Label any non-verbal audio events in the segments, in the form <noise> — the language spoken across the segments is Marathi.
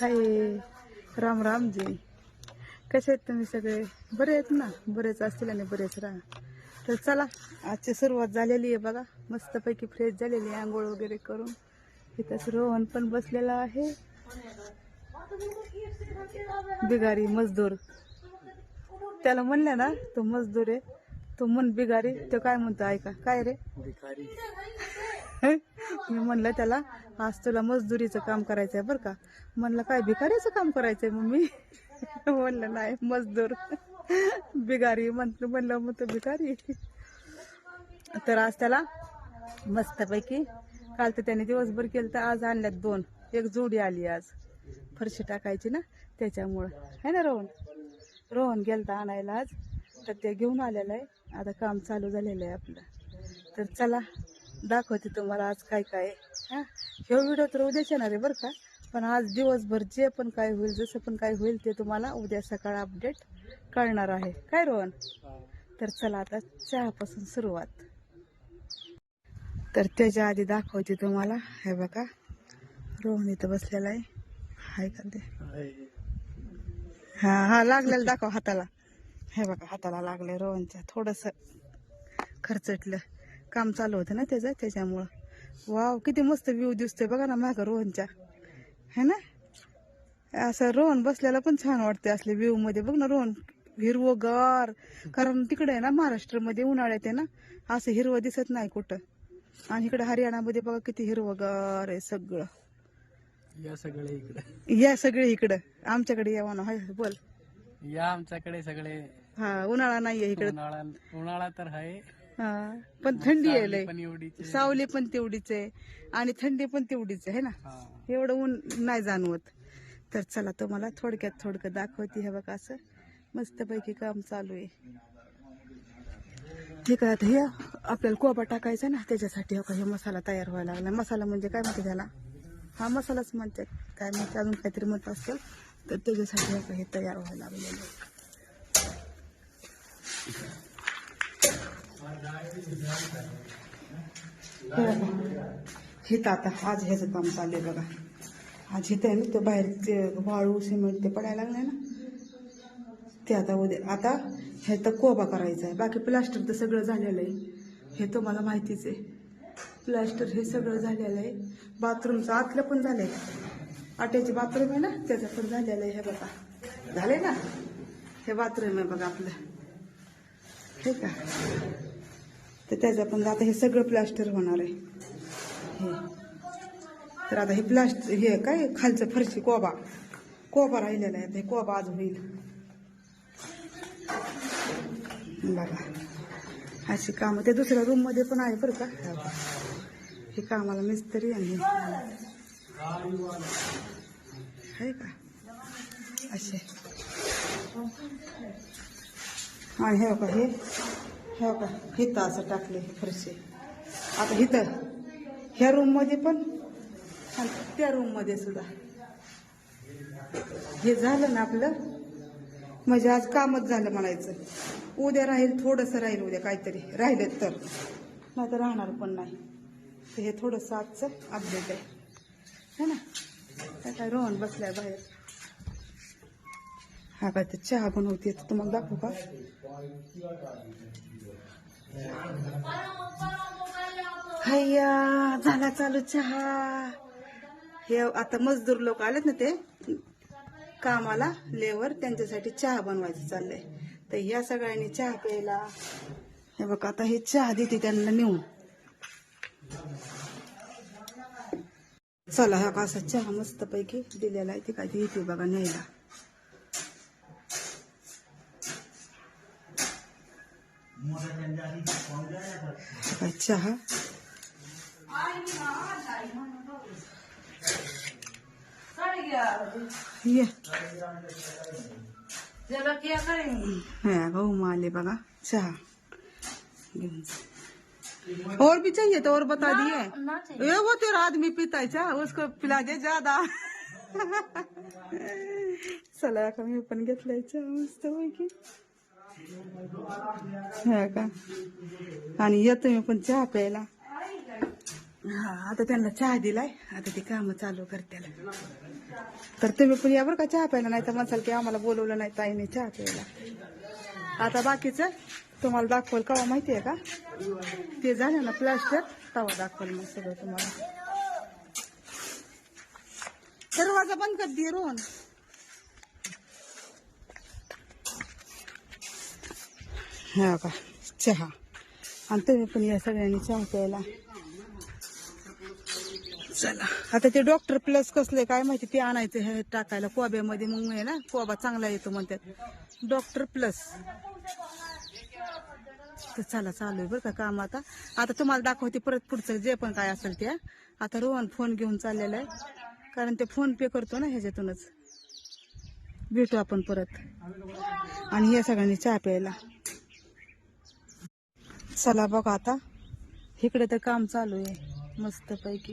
हाय राम राम जी. कसे आहेत तुम्ही सगळे? बरे आहेत ना? बरेच असतील आणि बरेच राहा. तर चला आजची सुरुवात झालेली आहे बघा. मस्तपैकी फ्रेश झालेली आहे आंघोळ वगैरे करून. इथंच रोहन पण बसलेला आहे. बिगारी मजदूर. त्याला म्हणल्या ना तो मजदूर आहे. तो मन बिगारी. तो काय म्हणतो ऐका. काय रे? भिकारी मी म्हणलं त्याला आज तुला मजदुरीचं काम करायचंय बरं का. म्हणलं काय भिकारीचं काम करायचंय मग मी <laughs> म्हणलं नाही मजदूर. <laughs> बिगारी म्हणतो म्हणलं मग तो भिकारी. <laughs> तर आज त्याला मस्तपैकी काल तर त्याने दिवसभर केलं तर आज आणल्यात दोन. एक जोडी आली आज. फरशी टाकायची ना त्याच्यामुळं. है ना रोहन? रोहन गेलता आणायला आज तर ते घेऊन आलेलं आहे. आता काम चालू झालेलं आहे आपलं. तर चला दाखवते तुम्हाला आज काय काय हां? हे व्हिडिओ तर उद्याच येणार आहे बरं का? पण आज दिवसभर जे पण काय होईल जसं पण काय होईल ते तुम्हाला उद्या सकाळ अपडेट कळणार आहे. काय रोहन? तर चला आता चहापासून सुरुवात. तर त्याच्या आधी दाखवते तुम्हाला. हे बघा. रोहन इथं बसलेला आहे. हाय का ते? हा हा लागलेलं दाखव हाताला. हे बघा हाताला लागले रोहनच्या. थोडस खर्चटलं. काम चालू होतं ना त्याचं त्याच्यामुळं. वाव किती मस्त व्ह्यू दिसतोय बघा ना मागं रोहनच्या. है ना? असं रोहन बसल्याला पण छान वाटते असले व्ह्यू मध्ये. बघ ना रोहन हिरवगार. कारण तिकडे ना महाराष्ट्रामध्ये उन्हाळ्यात आहे ना असं हिरवं दिसत नाही कुठं. आणि इकडे हरियाणामध्ये बघा किती हिरवगार आहे सगळं. या सगळे इकडे. या सगळे इकडं. आमच्याकडे ना हाय बोल. या आमच्याकडे सगळे. हा उन्हाळा नाहीये इकडे. उन्हाळा उन्हाळा तर आहे. हा. पण थंडी आहे लय. पण एवढीच सावली पण तेवढीच आहे. आणि थंडी पण तेवढीच आहे है ना? हा. एवढं ऊन नाही जाणवत. तर चला तुम्हाला थोडक्यात थोडक्यात दाखवते हे बघा असं. मस्तपैकी काम चालू आहे. ठीक आहे आता हे आपल्याला कोबा टाकायचा ना त्याच्यासाठी हो का हे मसाला तयार व्हायला लागला. मसाला म्हणजे काय म्हणते त्याला? हा मसालाच म्हणतात. काय म्हणते अजून काहीतरी म्हणत असेल तर त्याच्यासाठी हो का हे तयार व्हायला लागलेलं आहे. हिथं आता आज ह्याचं काम चाललंय बघा. आज हिथं आहे ना ते बाहेर ते वाळू सिमेंट ते पडायला लागले ना. ते आता उद्या आता हे तर कोबा करायचा आहे. बाकी प्लास्टर तर सगळं झालेलं आहे. हे तुम्हाला माहितीच आहे. प्लास्टर हे सगळं झालेलं आहे. बाथरूमचं आतलं पण झालंय. आट्याचे बाथरूम आहे ना त्याचं पण झालेलं आहे. हे बघा. झालंय ना? हे बाथरूम आहे बघा आपलं. ठीक आहे तर त्याचं पण आता हे सगळं प्लास्टर होणार आहे. हे. तर आता हे प्लास्टर हे काय खालचं फरशी कोबा. कोबा राहिलेला आहे हे कोबा आज होईल. बघा. अशी कामं ते दुसऱ्या रूममध्ये पण आहे बरं का. हे कामाला मिस्त्री आणि आहे का? असे. आणि हे का हे. हो का? हिथं असं टाकले फरशी. आता हिथं. ह्या रूममध्ये पण आणि त्या रूममध्ये सुद्धा. हे झालं ना आपलं? म्हणजे आज कामच झालं म्हणायचं. उद्या राहील थोडंसं राहील उद्या काहीतरी. राहिलं तर. नाही तर राहणार पण नाही. तर हे थोडंसं आजचं अपडेट आहे. है ना? काय काय रोहन बसलाय बाहेर? हा काय तर चहा बनवते तर तुम्हाला दाखवू का? हय्या झाला चालू चहा. हे आता मजदूर लोक आलेत ना ते कामाला लेवर त्यांच्यासाठी चहा बनवायचं चाललंय. तर या सगळ्यांनी चहा प्यायला. हे बघ आता हे चहा देते त्यांना नेऊन. चला हा असा चहा मस्त पैकी दिलेला आहे. ते काय ते येते बघा न्यायला. हे। काय चहा ये। है माले बघा चहा और भी चाहिए तो और बता दिए। ये वो तेरा आदमी पीता है चाह उसको पिला दे ज़्यादा चला <laughs> का मी पण घेतलाय चहा मस्त पैकी हा का? आणि येतो मी पण चहा प्यायला. हा आता त्यांना चहा दिलाय. आता ते काम चालू करत्याला तर तुम्ही पण या बरं का चहा प्यायला? नाही तर म्हणसाल की आम्हाला बोलवलं नाही ताईने चहा प्यायला. आता बाकीचं तुम्हाला दाखवल कवा माहिती आहे का? ते झालं ना प्लास्टर तवा दाखवल मग सगळं तुम्हाला. दरवाजा बंद कर दे रोहन. हा का चहा. आणि तुम्ही पण या सगळ्यांनी चहा प्यायला. चला. आता ते डॉक्टर प्लस कसले काय माहिती ते आणायचं हे टाकायला. कोब्यामध्ये मग आहे ना कोबा चांगला येतो म्हणतात. डॉक्टर प्लस तर चला चालू आहे बरं का काम आता. आता तुम्हाला दाखवते परत पुढचं जे पण काय असेल ते आता रोहन फोन घेऊन चाललेला आहे. कारण ते फोन पे करतो ना ह्याच्यातूनच. भेटू आपण परत. आणि या सगळ्यांनी चहा प्यायला. चला बघा आता. इकडे तर काम चालू आहे मस्त पैकी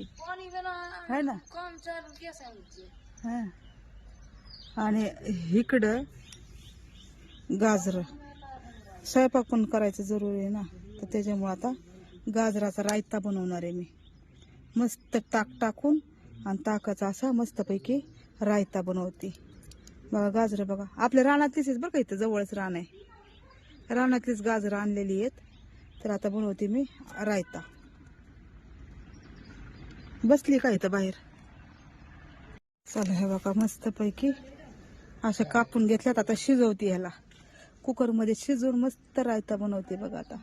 है ना? हा. आणि इकडं गाजर. स्वयंपाक पण करायचं जरुरी आहे ना? तर त्याच्यामुळे आता गाजराचा रायता बनवणार आहे मी. मस्त ताक टाकून आणि ताकाचा असा मस्तपैकी रायता बनवते. बघा गाजरं बघा. आपल्या रानातलीच आहेत बरं का इथं जवळच रान आहे. रानातलीच गाजरं आणलेली आहेत. तर आता बनवते मी रायता. बसली का इथं बाहेर? चला हे बघा मस्तपैकी अशा कापून घेतल्यात. आता शिजवते ह्याला. कुकरमध्ये शिजवून मस्त रायता बनवते बघा आता.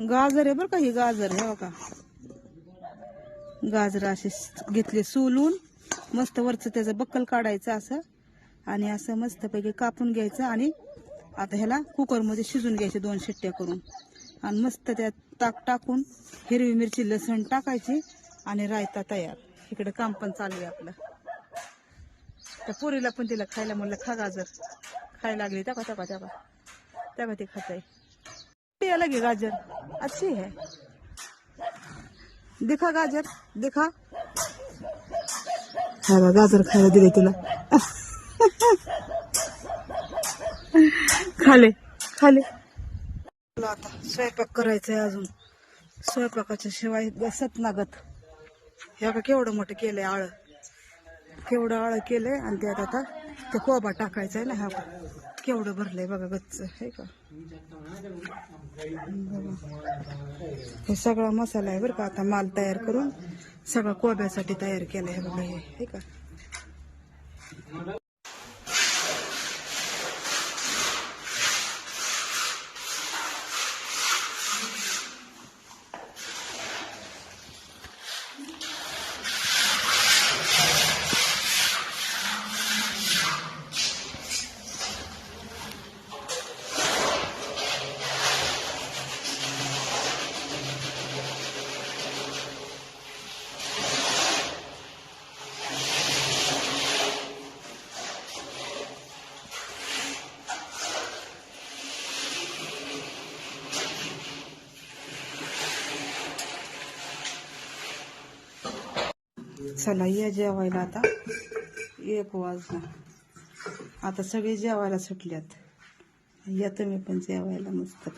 गाजर आहे बरं का ही गाजर हे बघा. गाजर असे घेतले सोलून. मस्त वरचं त्याचं बक्कल काढायचं असं. आणि असं मस्तपैकी कापून घ्यायचं आणि आता ह्याला कुकरमध्ये शिजून घ्यायचे दोन शिट्ट्या करून. आणि मस्त त्यात ताक टाकून हिरवी मिरची लसण टाकायची आणि रायता तयार. इकडे काम पण चालू आहे आपलं. त्या पोरीला पण तिला खायला म्हणलं खा गाजर. खायला लागली त्या का त्या त्या का ते खात आहे लगे गाजर. अच्छी है दिखा गाजर दिखा. गाजर खायला दिले तुला. <laughs> खाले खाले. आता स्वयंपाक करायचंय अजून. स्वयंपाकाच्या शिवाय बसत नागत हे का केवढं मोठं केलंय आळ. केवढं आळ केलंय आणि त्यात आता ते कोबा टाकायचा आहे ना हा केवढं भरलंय बघा गच्च हे का? हे सगळा मसाला आहे बरं का आता माल तयार करून सगळं कोब्यासाठी तयार केलंय आहे बघा हे का? चला या जेवायला आता. एक वाजला. आता सगळे जेवायला सुटल्यात. या तुम्ही पण जेवायला मस्त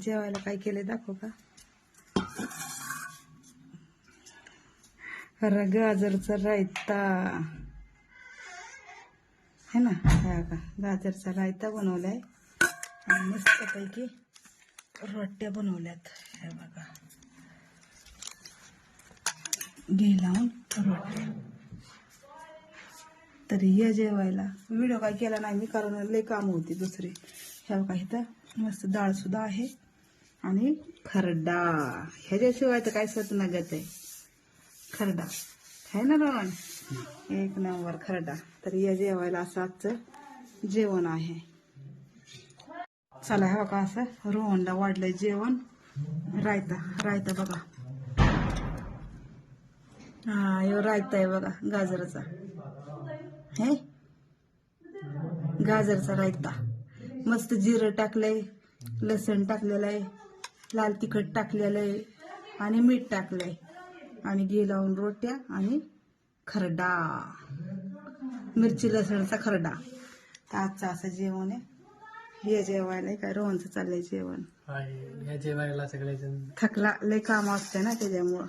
जेवायला काय केले दाखव का? अरे गाजरचा रायता. है ना? हा का? गाजरचा रायता बनवलाय. आणि मस्तपैकी रोट्या बनवल्यात. हे बघा. गेला लावून रोट्या तर या जेवायला. व्हिडिओ काय केला नाही मी कारण लय काम होती दुसरी. ह्या काही तर मस्त डाळ सुद्धा आहे आणि खरडा. ह्याच्याशिवाय तर काय सत नगत आहे. खरडा. आहे ना रोहन? एक नंबर खरडा. तर या जेवायला असं आजचं जेवण आहे. चला हे बघा असं रोहनला वाढलंय जेवण. रायता रायता बघा. हा ह्यो रायता आहे बघा गाजराचा. हे? गाजरचा रायता. मस्त जिरं टाकलंय लसण टाकलेलं आहे लाल तिखट टाकलेलं आहे आणि मीठ टाकलंय. आणि घी लावून रोट्या आणि खरडा. मिरची लसणचा खरडा. आजचं असं जेवण आहे. हे जेवायला काय रोहनचं चाललंय जेवण. आहे या जेवायला सगळेजण. थकला लय काम असते ना त्याच्यामुळं.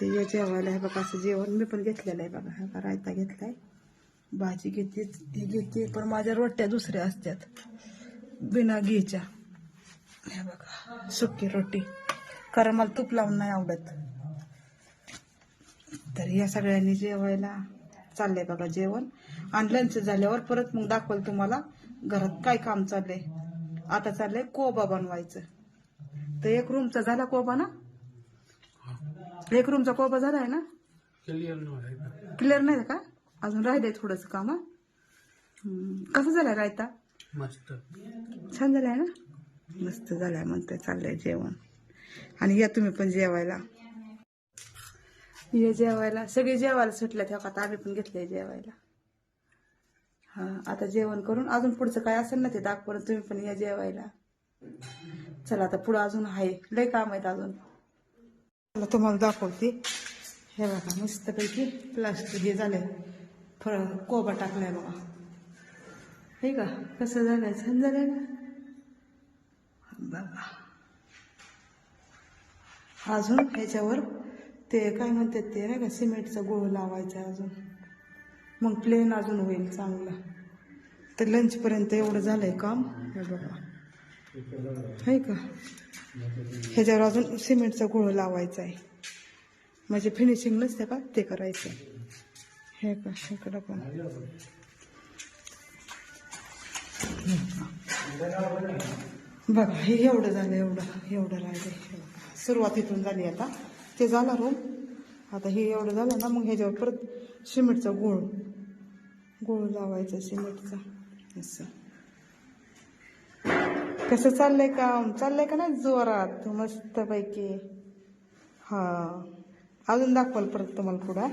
ते या जेवायला आहे बघा असं जेवण मी पण घेतलेलं आहे बघा. हा रायता घेतलाय. भाजी घेते ती घेते पण माझ्या रोट्या दुसऱ्या असतात बिना घीच्या. हे बघा सुकी रोटी. कारण मला तूप लावून नाही आवडत. तर या सगळ्यांनी जेवायला चाललंय बघा जेवण. आणि लंच झाल्यावर परत मग दाखवल तुम्हाला घरात काय काम चाललंय. आता चाललंय कोबा बनवायचं. तर एक रूमचा झाला कोबा ना? एक रूमचा कोबा झाला आहे ना? क्लिअर नाही क्लिअर नाही का? अजून राहिलंय थोडंसं काम हा? कसं झालंय रायता? मस्त. छान झालंय ना? मस्त झालंय म्हणतोय चाललंय जेवण. आणि या तुम्ही पण जेवायला. ये जेवायला. सगळे जेवायला सुटल्यात ह्या आता आम्ही पण घेतलंय जेवायला. हा आता जेवण करून अजून पुढचं काय असेल ना ते दाखवून तुम्ही पण या जेवायला. चला आता पुढं अजून आहे. लय काम आहेत अजून. चला तुम्हाला दाखवते. हे बघा मस्तपैकी प्लास्टिक हे झालंय. फळ कोबा टाकलाय बघा. हे का कसं झालंय? छान झालंय ना? बघा. अजून ह्याच्यावर ते काय म्हणतात ते नाही का सिमेंटचा गोळ लावायचा आहे अजून. मग प्लेन अजून होईल चांगलं. तर लंचपर्यंत एवढं झालंय काम. हे बघा. आहे का? ह्याच्यावर अजून सिमेंटचा गोळ लावायचा आहे. म्हणजे फिनिशिंग नसते का? ते करायचं हे का इकडं पण. बघा हे एवढं झालं एवढं एवढं राहिलं सुरुवात इथून झाली आता. ते झालं रूम आता हे एवढं झालं ना मग ह्याच्यावर परत सिमेंटचा गोळ. गोळ लावायचा सिमेंटचा. असं. कसं चाललंय काम? चाललंय का नाही जोरात? मस्तपैकी. हा. अजून दाखवाल परत तुम्हाला पुढं.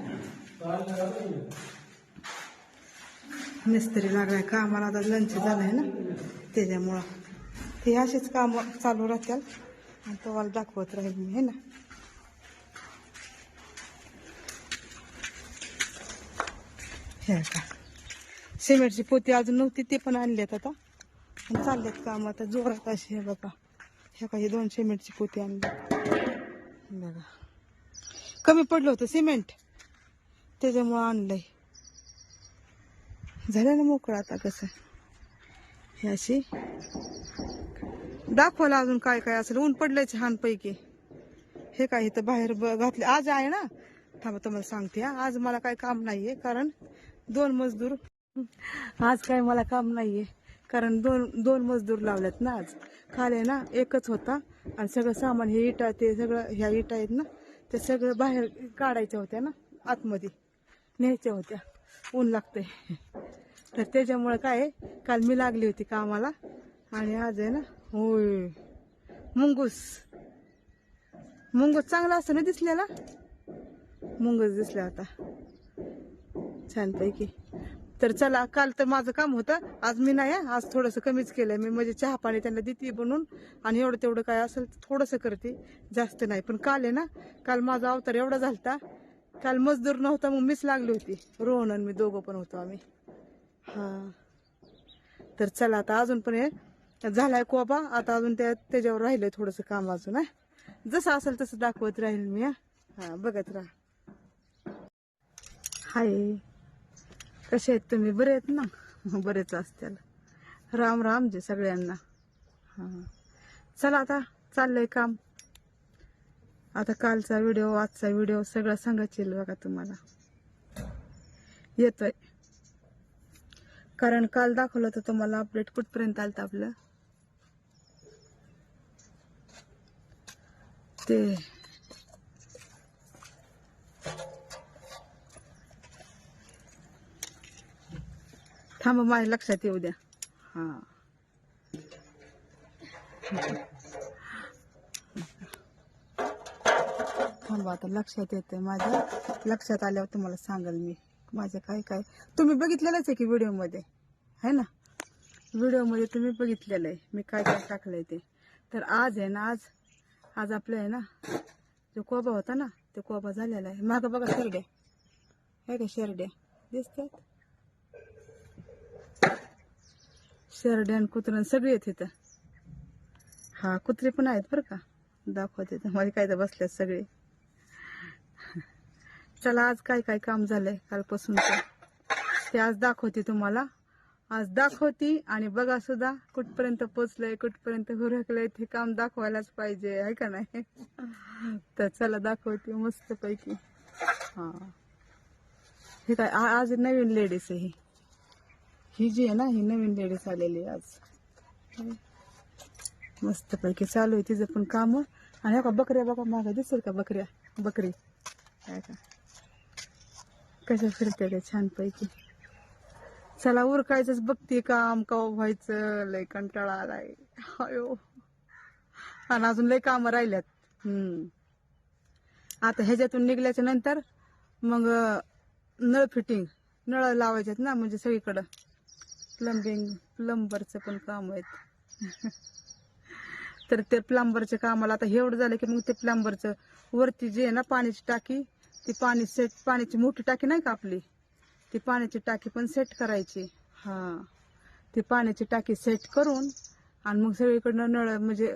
मिस्त्री लागलाय कामाला. आता लंच झालंय ना? त्याच्यामुळं. ते असेच काम चालू राहतील. आणि तुम्हाला दाखवत राहील मी हे ना? हे का? सिमेंटची पोती अजून नव्हती ते पण आणली आता. आणि चाललेत काम. आता जोरात अशी हे बघा. ह्या काही दोन सिमेंटची पोती आणली. बघा. कमी पडलं होतं सिमेंट. त्याच्यामुळं आणलंय. झालं ना मोकळं आता कसं? हे अशी. दाखवलं अजून काय काय असेल. ऊन पडलंय छानपैकी हे काय इथं बाहेर ब- घातले. आज आहे ना? थांबा तुम्हाला सांगते आज मला काय काम नाहीये कारण दोन मजदूर आज काय मला काम नाहीये. कारण दोन दोन मजदूर लावल्यात ना आज. काल आहे ना एकच होता. आणि सगळं सामान हे इटा ते सगळं ह्या इटा आहेत ना ते सगळं बाहेर काढायच्या होत्या ना आतमध्ये. न्यायच्या होत्या. ऊन लागतंय. तर त्याच्यामुळं काय आहे, काल मी लागली होती कामाला. आणि आज आहे ना होय. मुंगूस. मुंगूस चांगला असतो ना दिसलेला? मुंगूस दिसला होता. छानपैकी. तर चला काल तर माझं काम होतं. आज मी नाही आज थोडंसं कमीच केलंय. मी म्हणजे चहा पाणी त्यांना देते बनवून आणि एवढं तेवढं काय असेल तर थोडंसं करते. जास्त नाही. पण काल आहे ना काल माझा अवतार एवढा झालता. काल मजदूर नव्हता मग मीच लागली होती. रोहन आणि मी दोघं पण होतो आम्ही. हा. तर चला आता अजून पण हे झालाय कोबा. आता अजून त्या त्याच्यावर राहिलंय थोडंसं काम अजून हा. जसं असेल तसं दाखवत राहील मी हां. हा बघत राहा. हाय. कसे आहेत तुम्ही? बरे आहेत ना? <laughs> बरेच असत्याला राम राम जे सगळ्यांना. हां. चला आता चाललंय काम. आता कालचा व्हिडिओ आजचा व्हिडिओ सगळं सांगायची बघा तुम्हाला. येतोय. कारण काल दाखवलं होतं तुम्हाला अपडेट कुठपर्यंत आलं आपलं. ते थांबा माझ्या लक्षात येऊ द्या. हा. थांबा आता लक्षात येते माझ्या. लक्षात आल्यावर तुम्हाला सांगाल मी. माझे काय काय? तुम्ही बघितलेलंच आहे की व्हिडिओमध्ये? है ना? व्हिडिओमध्ये तुम्ही बघितलेलं आहे. मी काय काय टाकलंय ते. तर आज आहे ना आज आज आपलं आहे ना जो कोबा होता ना तो कोबा झालेला आहे. मागं बघा शेरड्या. आहे का शेरड्या? दिसतात? शेरड्या आणि कुत्र्यान सगळे आहेत इथं. हा कुत्रे पण आहेत बरं का? दाखवते तुम्हाला काय तर बसल्यात सगळे. चला आज काय काय काम झालंय कालपासून ते आज दाखवते तुम्हाला. आज दाखवती आणि बघा सुद्धा कुठपर्यंत पोचलंय कुठपर्यंत हुरकलंय ते काम दाखवायलाच पाहिजे आहे का नाही? तर चला दाखवते मस्त पैकी हा. हे काय आ- आज नवीन लेडीज आहे ही जी आहे ना ही नवीन लेडीज आलेली आहे आज. मस्त पैकी चालू आहे तिचं पण काम. आणि हो का बकऱ्या बघा मागं दिसेल का बकऱ्या? बकरी. काय का? कशा फिरते का छान पैकी चला उरकायचंच बघते काम का व्हायचं लय कंटाळा आलाय. अयो. आणि अजून लय काम राहिल्यात. हम्म. आता ह्याच्यातून निघल्याच्या नंतर मग नळ फिटिंग. नळ लावायच्यात ना म्हणजे सगळीकडं. प्लंबिंग प्लंबरचं पण काम आहेत. तर ते प्लंबरच्या कामाला आता एवढं झालं की मग ते प्लंबरचं वरती जे आहे ना पाण्याची टाकी ती पाणी सेट पाण्याची मोठी टाकी नाही का आपली? ती पाण्याची टाकी पण सेट करायची. हा. ती पाण्याची टाकी सेट करून आणि मग सगळीकडनं नळ म्हणजे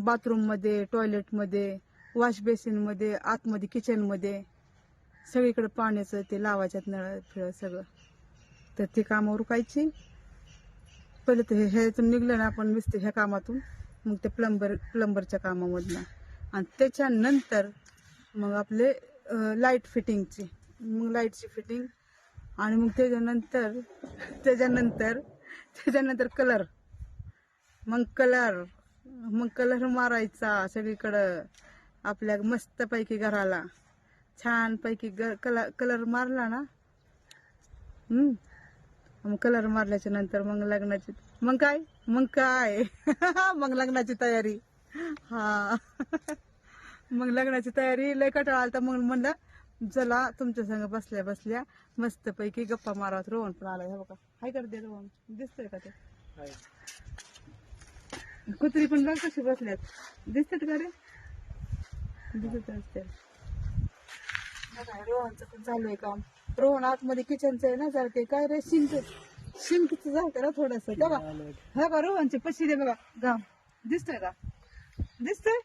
बाथरूममध्ये टॉयलेटमध्ये वॉश बेसिनमध्ये आतमध्ये किचनमध्ये सगळीकडे पाण्याचं ते लावायच्यात नळ फिळ सगळं. तर ती कामावर उरकायची. पहिले तर हे ह्यातून निघलं ना आपण नुसतं ह्या कामातून मग ते प्लंबर प्लंबरच्या कामामधनं. आणि त्याच्यानंतर मग आपले लाइट फिटिंगची मग लाईटची फिटिंग आणि मग त्याच्यानंतर त्याच्यानंतर त्याच्यानंतर कलर मग कलर मग कलर मारायचा सगळीकडं. आपल्या मस्तपैकी घराला. छानपैकी ग कलर कलर मारला ना. हम्म. मग कलर मारल्याच्या नंतर मग लग्नाची मग काय? मग काय? <laughs> मग लग्नाची तयारी. हा. मग लग्नाची तयारी लय कटाळा आलता. मग म्हणलं चला तुमच्या संग बसल्या बसल्या मस्त पैकी गप्पा मारावत रोहन पण आला बघा. हाय करते रोहन. दिसतोय का ते? कुत्री पण बघ कशी बसल्यात. दिसतात का रे? दिसत असते रोहनचं पण चालू आहे काम. रोहन आतमध्ये किचनचं आहे ना जरा ते काय रे शिंक शिंकचं झालं ना थोडस. बघा हा बा रोहनचे पशिरे बघा. गाव दिसतोय का? दिसतोय?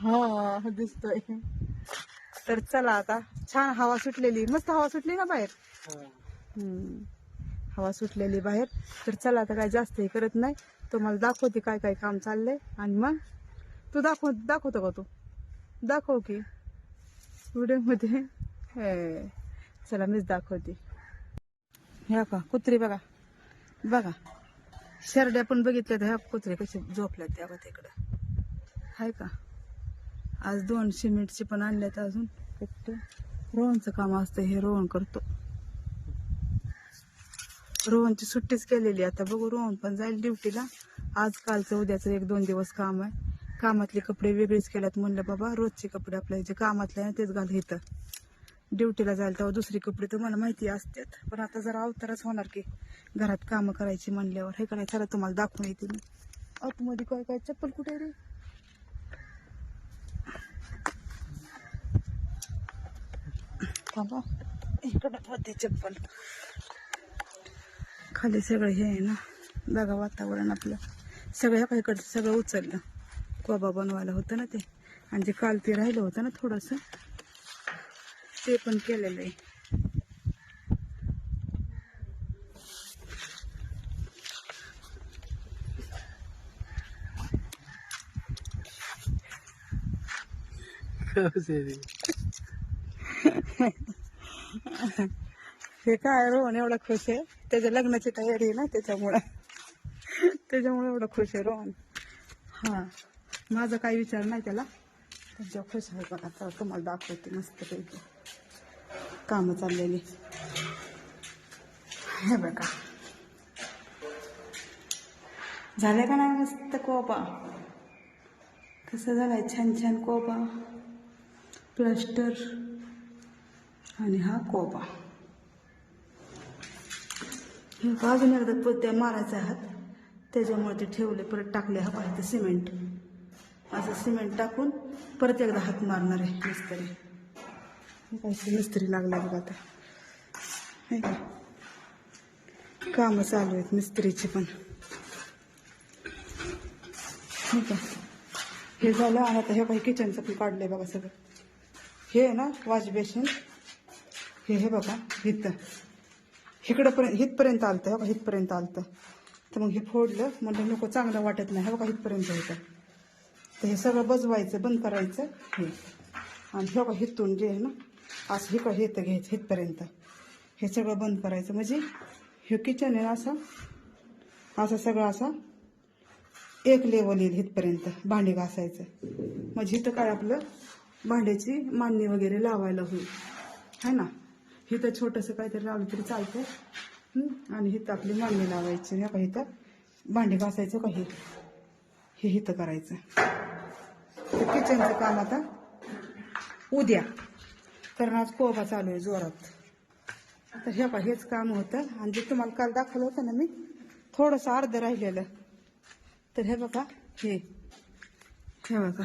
हा दिसतोय. तर चला आता छान हवा सुटलेली. मस्त हवा सुटली ना बाहेर? हवा सुटलेली बाहेर. तर चला आता काय जास्त हे करत नाही. तुम्हाला दाखवते काय काय काम चाललंय. आणि मग? तू दाखव दाखवतो का तू? दाखव की. व्हिडिओमध्ये हे. चला मीच दाखवते ह्या का कुत्री बघा बघा शेरड्या पण बघितल्या तर ह्या कुत्रे कसे झोपल्यात त्या बघा तिकडं हाय का आज दोन सिमेंटचे पण आणल्यात अजून फक्त रोहनचं काम असतं हे रोहन करतो रोहनची सुट्टीच केलेली आता बघू रोहन पण जाईल ड्युटीला आज कालचं उद्याचं एक दोन दिवस काम आहे कामातले कपडे वेगळेच केल्यात म्हणलं बाबा रोजचे कपडे आपल्या जे कामातले आहे तेच घाल इथं ड्युटीला जायला तेव्हा दुसरी कपडे तर मला माहिती असतात. पण आता जरा अवतारच होणार की घरात कामं करायची म्हणल्यावर. हे का नाही चला तुम्हाला दाखवून येते मी. आतमध्ये काय काय चप्पल कुठे रे? इकडे चप्पल. खाली सगळं हे आहे ना बघा वातावरण आपलं. सगळं ह्या इकडचं सगळं उचललं. कोबा बनवायला होतं ना ते. आणि जे काल ते राहिलं होतं ना थोडंसं. ते पण केलेलं आहे. हे काय रोहन एवढा खुश आहे? त्याच्या लग्नाची तयारी आहे ना त्याच्यामुळं. त्याच्यामुळे एवढं खुश आहे रोहन. हा. माझा काही विचार नाही त्याला. त्याच्या खुश आहे बघा. तुम्हाला दाखवते मस्त पैकी कामं चाललेली. हे बघा. झालं का नाही मस्त कोपा? कसं झालाय? छान छान कोपा. प्लास्टर. आणि हा कोपा. हे अजून एकदा पोत्या मारायचा आहात. त्याच्यामुळे ते ठेवले परत टाकले हा पाहिजे सिमेंट. असं सिमेंट टाकून परत एकदा हात मारणार आहे मिस्त्री. काहीतरी मिस्त्री लागला बघा आता. हे का कामं चालू आहेत मिस्त्रीची पण. ठीक का हे झालं आणि आता हे काही किचनचं पण काढलंय बघा सगळं. हे आहे ना वॉश बेसिन हे हे बघा इथं. इकडंपर्यंत इथपर्यंत आलतं हे बघा इथपर्यंत आलतं. तर मग हे फोडलं म्हणजे नको चांगलं वाटत नाही हे बघा इथपर्यंत होतं. तर हे सगळं बजवायचं बंद करायचं हे. आणि हे बघा हितून जे आहे ना असं हे हे तर घ्यायचं इथपर्यंत. हे सगळं बंद करायचं. म्हणजे हे किचन आहे असा असा सगळं असा एक लेवल येईल इथपर्यंत भांडी घासायचं. म्हणजे इथं काय आपलं भांड्याची मांडणी वगैरे लावायला होईल. है ना? इथं छोटंसं काहीतरी लावलं तरी चालतं आणि इथं आपली मांडणी लावायची. हे का इथं? भांडी घासायचं का हे? हे इथं करायचं. तर किचनचं काम आता उद्या. कारण आज कोबा चालू आहे जोरात. तर हे पा हेच काम होतं. आणि जे तुम्हाला काल दाखवलं होतं ना मी थोडंसं अर्ध राहिलेलं. तर हे बघा हे. हे बघा.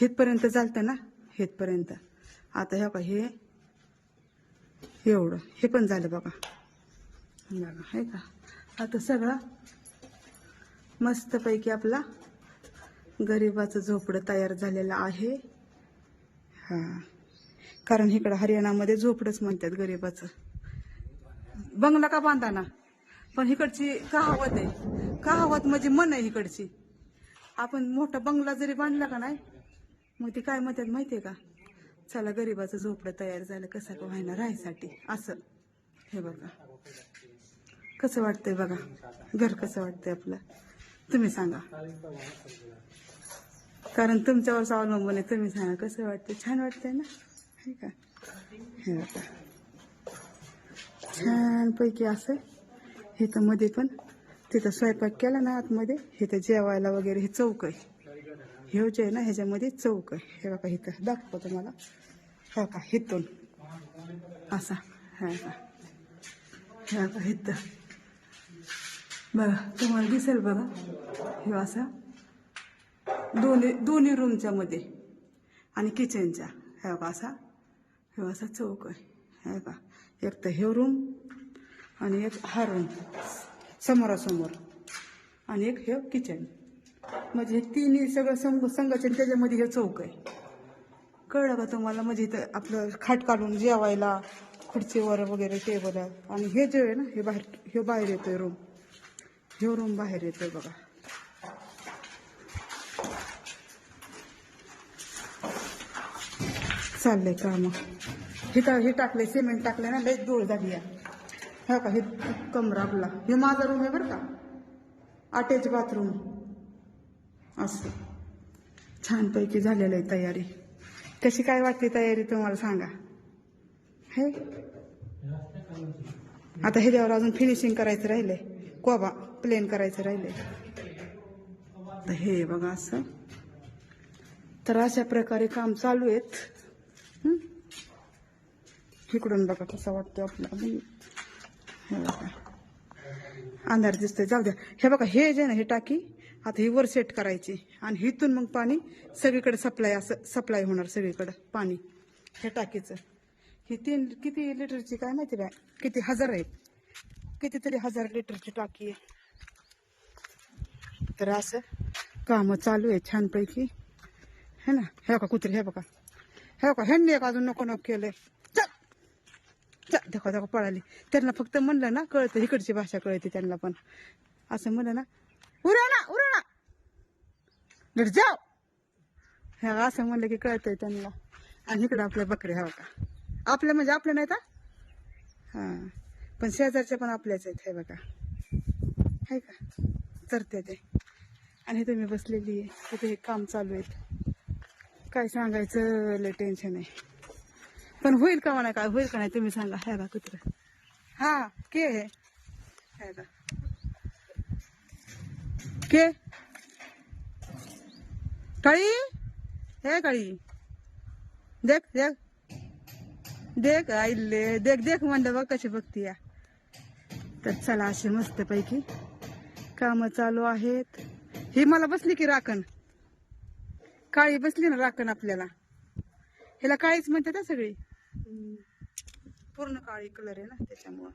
हेतपर्यंत चालतं ना? हेतपर्यंत. आता हे बघा हे. एवढं. हे पण झालं बघा. बघा हे का? आता सगळं मस्तपैकी आपला गरिबाचं झोपडं तयार झालेलं आहे. हां. कारण इकडं हरियाणामध्ये झोपडंच म्हणतात गरीबाचं. बंगला का बांधाना? पण इकडची कहावत आहे. कहावत म्हणजे मन आहे इकडची. आपण मोठा बंगला जरी बांधला का नाही मग ती काय म्हणतात माहितीये का? चला गरिबाचं झोपडं तयार झालं कसं का व्हायना राहायसाठी? असं. हे बघा. कसं वाटतंय बघा. घर कसं वाटतंय आपलं? तुम्ही सांगा. कारण तुमच्यावर अवलंबून आहे. तुम्ही सांगा कसं वाटतं छान वाटतंय ना? हे का हे बघा. छान पैकी असं तर मध्ये पण. तिथं स्वयंपाक केला ना आतमध्ये. इथं जेवायला वगैरे हे चौक आहे. हे जे आहे ना ह्याच्यामध्ये चौक आहे. हे बघा इथं दाखवतो तुम्हाला. हो का हिथून. असा. हे का. हे का इथं. बघा तुम्हाला दिसेल बघा. हे असा. दोन्ही दोन्ही रूमच्या मध्ये. आणि किचनच्या हे बघा असा. हे असा चौक आहे हे का एक तर हे रूम आणि एक हा रूम समोरासमोर. आणि एक हे किचन म्हणजे हे तिन्ही सगळं संग संघाचे त्याच्यामध्ये हे चौक आहे. कळलं का तुम्हाला? म्हणजे इथं आपलं खाट काढून जेवायला खुर्चीवर वगैरे टेबल आणि हे जे आहे ना हे बाहेर हे बाहेर येतोय रूम हे रूम बाहेर येतोय बघा. चाललंय मग हे हे टाकले सिमेंट टाकले ना लय धूळ झाली आहे. हा का हे कमरा आपला. हे माझा रूम आहे बरं का. अटॅच बाथरूम असं. छानपैकी झालेलं आहे तयारी. कशी काय वाटते तयारी तुम्हाला सांगा. हे? आता ह्याच्यावर अजून फिनिशिंग करायचं राहिले कोबा प्लेन करायचं राहिले तर हे बघा असं. तर अशा प्रकारे काम चालू आहेत. इकडून बघा कसं वाटतं आपल्याला. हे बघा. अंधार दिसतोय. जाऊ द्या. हे बघा हे जे ना हे टाकी आता ही वर सेट करायची. आणि इथून मग पाणी सगळीकडे सप्लाय असं सप्लाय होणार सगळीकडे पाणी. हे टाकीचं. ही तीन किती लिटरची काय माहिती बाय किती हजार आहेत? कितीतरी हजार लिटरची टाकी आहे. तर असं कामं चालू आहे छानपैकी. है ना हे बघा कुत्री हे बघा. हे बघा ह्यांनी एक अजून नको नको केलंय. देखो देखो पळाली. त्यांना फक्त म्हणलं ना कळतं इकडची भाषा कळते त्यांना पण. असं म्हणलं ना उरा ना उरा ना. नीट जाव. ह्या असं म्हणलं की कळतंय त्यांना. आणि इकडं आपल्या बकऱ्या हवा का? आपल्या म्हणजे आपल्या नाही हा? हां. पण शेजारच्या पण आपल्याच आहेत हे बघा. आहे का? चरते ते. आणि तुम्ही बसलेली आहे. तिथे हे काम चालू आहेत. काय सांगायचं? लय टेन्शन आहे. पण होईल का म्हणा काय? होईल का नाही तुम्ही सांगा. हे बा कुत्र. हा के हे? बा के? काळी? हे काळी. देख देख. देख आईले देख देख म्हणलं बघ कशी बघती या. तर चला असे मस्त पैकी काम चालू आहेत. ही मला बसली की राखण. काळी बसली ना राखण आपल्याला. ह्याला काळीच म्हणतात ना सगळी. पूर्ण काळी कलर आहे ना त्याच्यामुळं.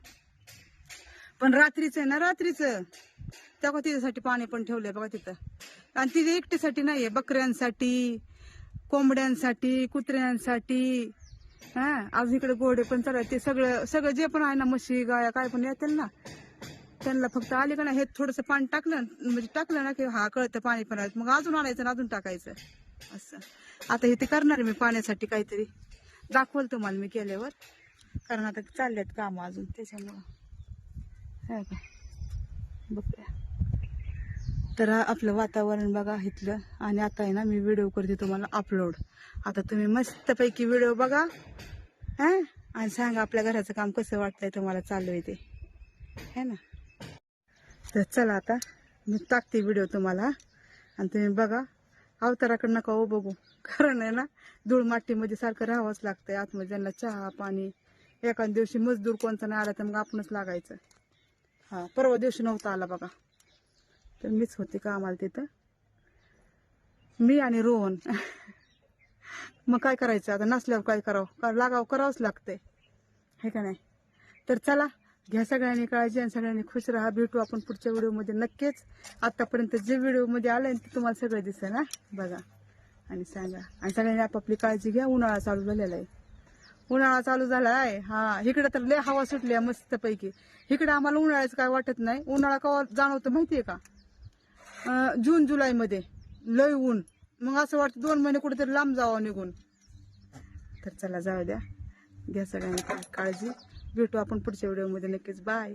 पण रात्रीच आहे ना रात्रीच. तेव्हा तिच्यासाठी पाणी पण ठेवलंय बघा तिथं. आणि तिथे एकटीसाठी नाहीये बकऱ्यांसाठी कोंबड्यांसाठी कुत्र्यांसाठी. हा अजून इकडे गोडे पण चालू आहेत. ते सगळं सगळं जे पण आहे ना म्हशी गाया काय पण येतील ना त्यांना फक्त आले का ना हे थोडस पाणी टाकलं म्हणजे टाकलं ना की हा कळतं पाणी पण मग अजून आणायचं ना अजून टाकायचं. असं. आता हे ते करणार आहे मी पाण्यासाठी काहीतरी. दाखवल तुम्हाला मी केल्यावर. कारण आता चाललेत काम अजून त्याच्यामुळं. है का? बघूया. तर आपलं वातावरण बघा इथलं. आणि आता आहे ना मी व्हिडिओ करते तुम्हाला अपलोड आता तुम्ही मस्तपैकी व्हिडिओ बघा. हा? आणि सांगा आपल्या घराचं काम कसं वाटतंय तुम्हाला चालू आहे ते. है ना? तर चला आता मी टाकते व्हिडिओ तुम्हाला. आणि तुम्ही बघा. अवताराकडं नका हो बघू? कारण आहे ना धूळ मातीमध्ये सारखं राहावंच लागतंय. आतमध्ये त्यांना चहा पाणी एखाद्या दिवशी मजदूर कोणता नाही आला तर मग आपणच लागायचं. हा परवा दिवशी नव्हता आला बघा. तर मीच होते का आम्हाला तिथं? मी आणि रोहन. <laughs> मग काय करायचं? आता नसल्यावर काय करावं? का लागावं? करावंच लागतंय. हे का नाही? तर चला घ्या सगळ्यांनी काळजी आणि सगळ्यांनी खुश राहा. भेटू आपण पुढच्या व्हिडिओमध्ये नक्कीच. आतापर्यंत जे व्हिडिओमध्ये आलंय ना ते तुम्हाला सगळं दिसेल ना बघा. आणि सांगा. आणि सगळ्यांनी आपापली काळजी घ्या उन्हाळा चालू झालेला आहे. उन्हाळा चालू झाला आहे हा इकडे तर लय हवा सुटली आहे मस्तपैकी. इकडे आम्हाला उन्हाळ्याचं काय वाटत नाही. उन्हाळा कवा जाणवतं माहितीये का? जून जुलैमध्ये लय ऊन. मग असं वाटतं दोन महिने कुठेतरी लांब जावं निघून. तर चला जाऊ द्या. घ्या सगळ्यांनी काळजी. भेटू आपण पुढच्या व्हिडिओमध्ये. नक्कीच. बाय.